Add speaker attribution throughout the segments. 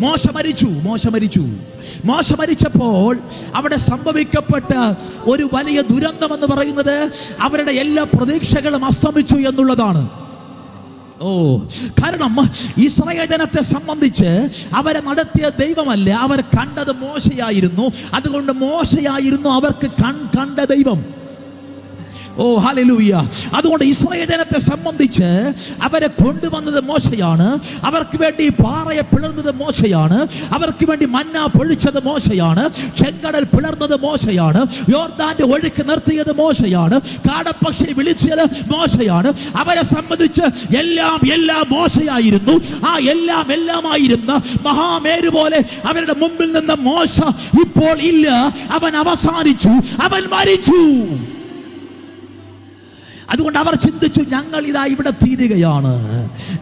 Speaker 1: മോശ മരിച്ചു മോശ മരിച്ചു. മോശ മരിച്ചപ്പോൾ അവിടെ സംഭവിക്കപ്പെട്ട ഒരു വലിയ ദുരന്തം എന്ന് പറയുന്നത് അവരുടെ എല്ലാ പ്രതീക്ഷകളും അസ്തമിച്ചു എന്നുള്ളതാണ്. ഓ കാരണം ഇസ്രായേൽ ജനത്തെ സംബന്ധിച്ച് അവരെ നടത്തിയ ദൈവമല്ല അവർ കണ്ടത് മോശയായിരുന്നു. അതുകൊണ്ട് മോശയായിരുന്നു അവർക്ക് കൺ കണ്ട ദൈവം. ഓ ഹല്ലേലൂയ. അതുകൊണ്ട് ഇസ്രായേൽ ജനത്തെ സംബന്ധിച്ച് അവരെ കൊണ്ടുവന്നത് മോശയാണ്. അവർക്ക് വേണ്ടി പാറയെ പിളർന്നത് മോശയാണ്. അവർക്ക് വേണ്ടി മന്ന പൊഴിച്ചത് മോശയാണ്. ചെങ്കടൽ പിളർന്നത് മോശയാണ്. യോർദാന്റെ ഒഴുക്ക് നിർത്തിയത് മോശയാണ്. കാടപ്പക്ഷി വിളിച്ചത് മോശയാണ്. അവരെ സംബന്ധിച്ച് എല്ലാം എല്ലാം മോശയായിരുന്നു. ആ എല്ലാം എല്ലാമായിരുന്ന മഹാമേരു പോലെ അവരുടെ മുമ്പിൽ നിന്ന് മോശ ഇപ്പോൾ ഇല്ല. അവൻ അവസാനിച്ചു. അവൻ മരിച്ചു. അതുകൊണ്ട് അവർ ചിന്തിച്ചു ഞങ്ങൾ ഇതാ ഇവിടെ തീരുകയാണ്.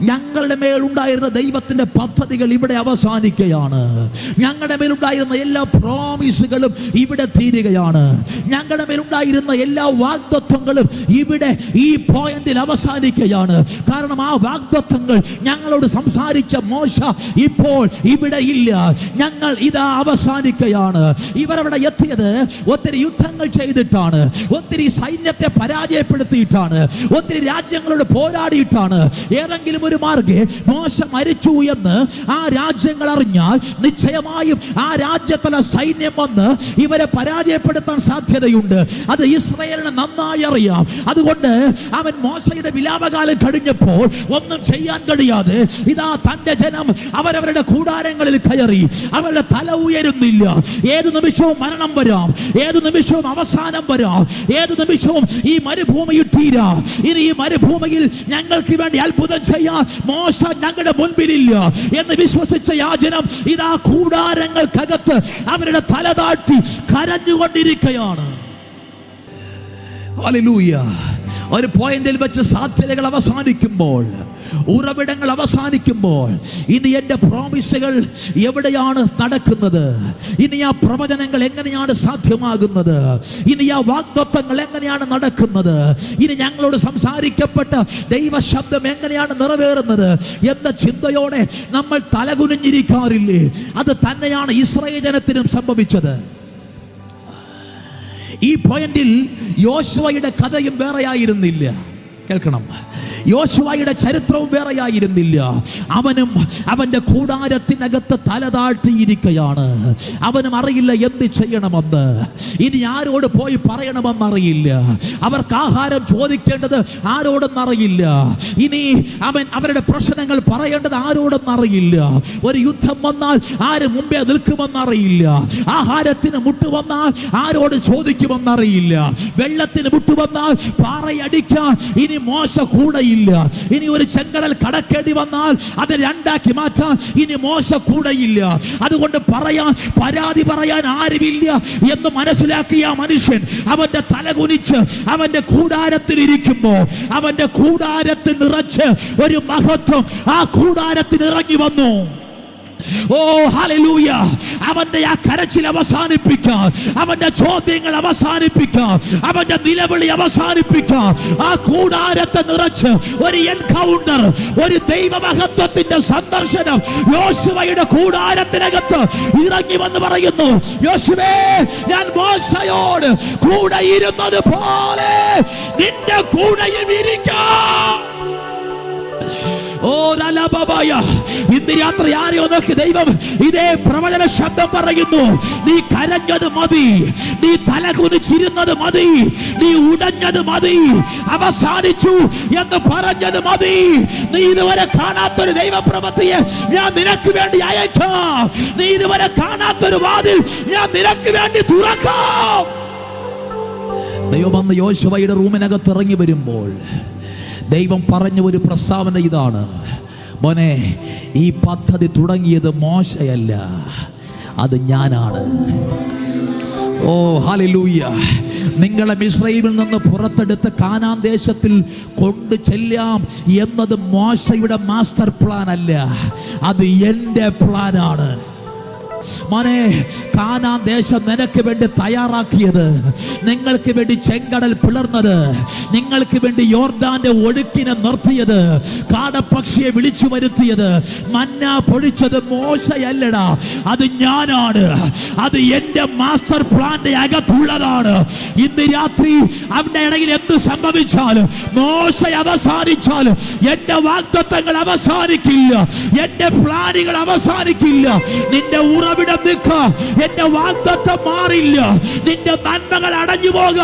Speaker 1: ഞങ്ങളുടെ മേലുണ്ടായിരുന്ന ദൈവത്തിന്റെ പദ്ധതികൾ ഇവിടെ അവസാനിക്കുകയാണ്. ഞങ്ങളുടെ മേലുണ്ടായിരുന്ന എല്ലാ പ്രോമിസുകളും ഇവിടെ തീരുകയാണ്. ഞങ്ങളുടെ മേലുണ്ടായിരുന്ന എല്ലാ വാഗ്ദത്വങ്ങളും ഇവിടെ ഈ പോയിന്റിൽ അവസാനിക്കുകയാണ്. കാരണം ആ വാഗ്ദത്വങ്ങൾ ഞങ്ങളോട് സംസാരിച്ച മോശ ഇപ്പോൾ ഇവിടെ ഇല്ല. ഞങ്ങൾ ഇതാ അവസാനിക്കുകയാണ്. ഇവരവിടെ എത്തിയത് ഒത്തിരി യുദ്ധങ്ങൾ ചെയ്തിട്ടാണ്. ഒത്തിരി സൈന്യത്തെ പരാജയപ്പെടുത്തിയിട്ടാണ്. ഒത്തിരി രാജ്യങ്ങളോട് പോരാടിയിട്ടാണ്. ഏതെങ്കിലും ഒരു മാർഗെ മോശ മരിച്ചു എന്ന് ആ രാജ്യങ്ങൾ അറിഞ്ഞാൽ നിശ്ചയമായും ആ രാജ്യത്തിലെ സൈന്യം വന്ന് ഇവരെ പരാജയപ്പെടുത്താൻ സാധ്യതയുണ്ട്. അത് ഇസ്രയേലിന് നന്നായി അറിയാം. അതുകൊണ്ട് അവൻ മോശയുടെ വിലാപകാലം കഴിഞ്ഞപ്പോൾ ഒന്നും ചെയ്യാൻ കഴിയാതെ ഇതാ തന്റെ ജനം അവരവരുടെ കൂടാരങ്ങളിൽ കയറി. അവരുടെ തല ഉയരുന്നില്ല. ഏത് നിമിഷവും മരണം വരാം. ഏത് നിമിഷവും അവസാനം വരാം. ഏത് നിമിഷവും ഈ മരുഭൂമിയിൽ തീരാ ഇനി ഈ മരുഭൂമിയിൽ ഞങ്ങൾക്ക് വേണ്ടി അത്ഭുതം ചെയ്യാൻ മോശ ഞങ്ങളുടെ മുൻപിലില്ല എന്ന് വിശ്വസിച്ച യാചനം ഇതാ കൂടാരങ്ങൾക്കകത്ത് അവരുടെ തല താഴ്ത്തി കരഞ്ഞുകൊണ്ടിരിക്കുകയാണ്. ഒരു പോയിന്റിൽ വെച്ച് സാധ്യതകൾ അവസാനിക്കുമ്പോൾ ഉറവിടങ്ങൾ അവസാനിക്കുമ്പോൾ ഇനി എന്റെ പ്രോമിസുകൾ എവിടെയാണ് നടക്കുന്നത്? ഇനി ആ പ്രവചനങ്ങൾ എങ്ങനെയാണ് സാധ്യമാകുന്നത്? ഇനി ആ വാഗ്ദത്വങ്ങൾ എങ്ങനെയാണ് നടക്കുന്നത്? ഇനി ഞങ്ങളോട് സംസാരിക്കപ്പെട്ട ദൈവശബ്ദം എങ്ങനെയാണ് നിറവേറുന്നത് എന്ന ചിന്തയോടെ നമ്മൾ തലകുനിഞ്ഞിരിക്കാറില്ലേ? അത് തന്നെയാണ് ഇസ്രായേൽ ജനത്തിനും സംഭവിച്ചത്. ഈ പോയിന്റിൽ യോശുവയുടെ കഥയും വേറെയായിരുന്നില്ല. കേൾക്കണം. യോശുവായുടെ ചരിത്രവും വേറെയായിരുന്നില്ല. അവനും അവന്റെ കൂടാരത്തിനകത്ത് തല താഴ്ത്തിയിരിക്കുകയാണ് അവനും അറിയില്ല എന്ത് ചെയ്യണമെന്ന്. ഇനി ആരോട് പോയി പറയണമെന്ന് അറിയില്ല അവർക്ക് ആഹാരം ചോദിക്കേണ്ടത് ആരോടെന്ന് അറിയില്ല ഇനി അവൻ അവരുടെ പ്രശ്നങ്ങൾ പറയേണ്ടത് ആരോടെന്ന് അറിയില്ല ഒരു യുദ്ധം വന്നാൽ ആര് മുമ്പേ നിൽക്കുമെന്ന് അറിയില്ല ആഹാരത്തിന് മുട്ടുവന്നാൽ ആരോട് ചോദിക്കുമെന്നറിയില്ല. വെള്ളത്തിന് മുട്ടുവന്നാൽ പാറയടിക്കാൻ ഇനി മോശ കൂടെയില്ല ഇനി ഒരു ചെങ്കടൽ കടക്കേണ്ടി വന്നാൽ അത് രണ്ടാക്കി മാറ്റാൻ ഇനി മോശ കൂടെയില്ല അതുകൊണ്ട് പറയാൻ പരാതി പറയാൻ ആരുമില്ല എന്ന് മനസ്സിലാക്കിയ മനുഷ്യൻ അവന്റെ തലകുനിച്ച് അവന്റെ കൂടാരത്തിൽ ഇരിക്കുമ്പോ അവന്റെ കൂടാരത്തിൽ നിറച്ച് ഒരു മഹത്വം ആ കൂടാരത്തിൽ ഇറങ്ങി വന്നു. ഓ ഹല്ലേലൂയ. അവന്റെ ആ കരച്ചിൽ അവസാനിപ്പിക്കാം. അവന്റെ ചോദ്യങ്ങൾ അവസാനിപ്പിക്കാം. അവന്റെ നിലവിളി അവസാനിപ്പിക്കാം. ആ കൂടാരത്തെ നിറച്ച് ഒരു എൻകൗണ്ടർ ഒരു ദൈവമഹത്വത്തിന്റെ സന്ദർശനം യോശുവയുടെ കൂടാരത്തിനകത്ത് ഇറങ്ങി വന്ന് പറയുന്നു യോശുവേ ഞാൻ മോശയോട് കൂടെ ഇരുന്നത് പോലെ നിന്റെ കൂടെയും ഇരിക്കാം. ഇന്ന് രാത്രി ആരെയോ നോക്കി ദൈവം ഇതേ പ്രവചന ശബ്ദം പറയുന്നു. നീ കരഞ്ഞത് മതി നീ തല കുനിച്ചിരുന്നത് മതി നീ ഉടഞ്ഞത് മതി അവസാനിച്ചു എന്ന് പറഞ്ഞത് മതി. നീ ഇതുവരെ കാണാത്തൊരു ദൈവപ്രവൃത്തിയെ ഞാൻ നിനക്ക് വേണ്ടി അയക്കാം. നീ ഇതുവരെ കാണാത്തൊരു വാതിൽ ഞാൻ നിനക്ക് വേണ്ടി തുറക്കാം. ദൈവം യോശുവയുടെ റൂമിനകത്ത് ഇറങ്ങി വരുമ്പോൾ ദൈവം പറഞ്ഞ ഒരു പ്രസ്താവന ഇതാണ്. മോനെ ഈ പദ്ധതി തുടങ്ങിയത് മോശയല്ല. അത് ഞാനാണ്. ഓ ഹാലലൂയ നിങ്ങളെ മിശ്രയിൽ നിന്ന് പുറത്തെടുത്ത് കാനാൻ ദേശത്തിൽ കൊണ്ടു ചെല്ലാം എന്നത് മോശയുടെ മാസ്റ്റർ പ്ലാൻ അല്ല അത് എന്റെ പ്ലാനാണ്. മോനെ കാനാൻ ദേശം നിനക്ക് വേണ്ടി തയ്യാറാക്കിയത്. നിങ്ങൾക്ക് വേണ്ടി ചെങ്കടൽ പിളർന്നത്. നിങ്ങൾക്ക് വേണ്ടി യോർദാന്റെ ഒഴുക്കിനെ നിർത്തിയത്. കാടപ്പക്ഷിയെ വിളിച്ചു വരുത്തിയത്. മന്ന പൊഴിച്ചത് മോശയല്ലടാ. അത് ഞാനാണ്. അത് എന്റെ മാസ്റ്റർ പ്ലാന്റെ അകത്തുള്ളതാണ്. ഇന്ന് രാത്രി അവന്റെ ഇടയിൽ എന്ത് സംഭവിച്ചാലും മോശ അവസാനിച്ചാലും എന്റെ വാഗ്ദത്തങ്ങൾ അവസാനിക്കില്ല. എന്റെ പ്ലാനുകൾ അവസാനിക്കില്ല. നിന്റെ ഉറവിടം നിൽക്ക. എന്റെ വാഗ്ദത്തം മാറില്ല. നിന്റെ നന്മകൾ അടഞ്ഞു പോക.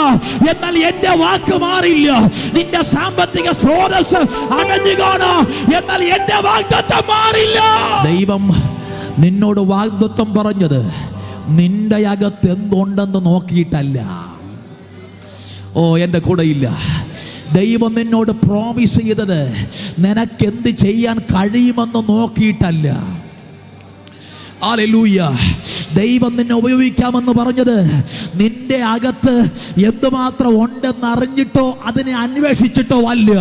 Speaker 1: എന്നാൽ എന്റെ വാക്ക് മാറില്ല. നിന്റെ സാമ്പത്തിക സ്രോതസ് അടഞ്ഞു കാണാ. എന്നാൽ എന്റെ വാഗ്ദത്തം മാറില്ല. ദൈവം നിന്നോട് വാഗ്ദത്വം പറഞ്ഞത് നിന്റെ അകത്ത് എന്തുണ്ടെന്ന് നോക്കിയിട്ടല്ല. ഓ എന്റെ കൂടെയില്ല ദൈവം നിന്നോട് പ്രോമിസ് ചെയ്തത് നിനക്കെന്ത് ചെയ്യാൻ കഴിയുമെന്ന് നോക്കിയിട്ടല്ല. ദൈവം നിന്നെ ഉപയോഗിക്കാമെന്ന് പറഞ്ഞത് നിന്റെ അകത്ത് എന്തുമാത്രം ഉണ്ടെന്ന് അറിഞ്ഞിട്ടോ അതിനെ അന്വേഷിച്ചിട്ടോ അല്ല.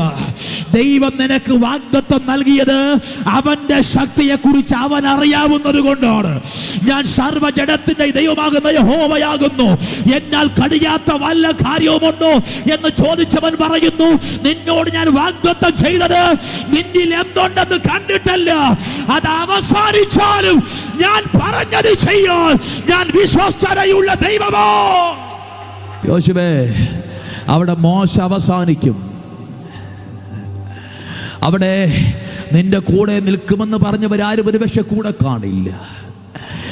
Speaker 1: ദൈവം നിനക്ക് വാഗ്ദത്വം നൽകിയത് അവന്റെ ശക്തിയെ കുറിച്ച് അവൻ അറിയാവുന്നത് കൊണ്ടാണ്. ഞാൻ സർവജടത്തിന്റെ ദൈവമാകുന്ന യഹോവയാകുന്നു. എന്നാൽ കഴിയാത്ത വല്ല കാര്യവുമുണ്ടോ എന്ന് ചോദിച്ചവൻ പറയുന്നു നിന്നോട് ഞാൻ വാഗ്ദത്വം ചെയ്തത് നിന്നിൽ എന്തുണ്ടെന്ന് കണ്ടിട്ടല്ല. അത് അവസാനിച്ചാലും ഞാൻ പറഞ്ഞത് ചെയ്യാൻ ഞാൻ വിശ്വസ്തതയുള്ള ദൈവമോ? യോശുവേ അവിടെ മോശ അവസാനിക്കും. അവിടെ നിന്റെ കൂടെ നിൽക്കുമെന്ന് പറഞ്ഞവരാരും ഒരുപക്ഷെ കൂടെ കാണില്ല.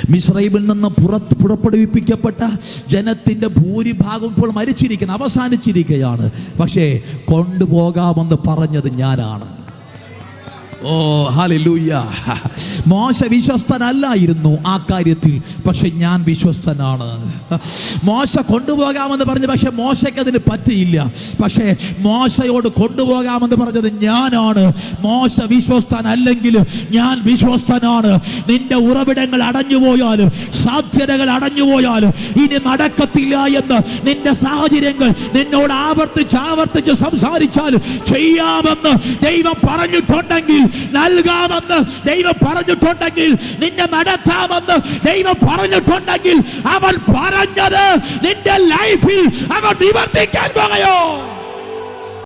Speaker 1: മിശ്രൈമിൽ നിന്ന് പുറത്ത് പുറപ്പെടുവിപ്പിക്കപ്പെട്ട ജനത്തിന്റെ ഭൂരിഭാഗം ഇപ്പോൾ മരിച്ചിരിക്കുന്നു അവസാനിച്ചിരിക്കുകയാണ്. പക്ഷേ കൊണ്ടുപോകാമെന്ന് പറഞ്ഞത് ഞാനാണ്. ഓ ഹാലൂയ്യ മോശ വിശ്വസ്തനല്ലായിരുന്നു ആ കാര്യത്തിൽ പക്ഷെ ഞാൻ വിശ്വസ്തനാണ്. മോശ കൊണ്ടുപോകാമെന്ന് പറഞ്ഞു പക്ഷെ മോശയ്ക്ക് അതിന് പറ്റിയില്ല. പക്ഷേ മോശയോട് കൊണ്ടുപോകാമെന്ന് പറഞ്ഞത് ഞാനാണ്. മോശ വിശ്വസ്തനല്ലെങ്കിലും ഞാൻ വിശ്വസ്തനാണ്. നിന്റെ ഉറവിടങ്ങൾ അടഞ്ഞു പോയാലും സാധ്യതകൾ അടഞ്ഞു പോയാലും ഇനി നടക്കത്തില്ല എന്ന് നിന്റെ സാഹചര്യങ്ങൾ നിന്നോട് ആവർത്തിച്ച് ആവർത്തിച്ച് സംസാരിച്ചാലും ചെയ്യാമെന്ന് ദൈവം പറഞ്ഞിട്ടുണ്ടെങ്കിൽ നൽകാമെന്ന് ദൈവം പറഞ്ഞിട്ടുണ്ടെങ്കിൽ നിന്നെ നടത്താമെന്ന് ദൈവം പറഞ്ഞിട്ടുണ്ടെങ്കിൽ അവൻ പറഞ്ഞത് നിന്റെ ലൈഫിൽ അവൻ നിവർത്തിക്കാൻ പോകയോ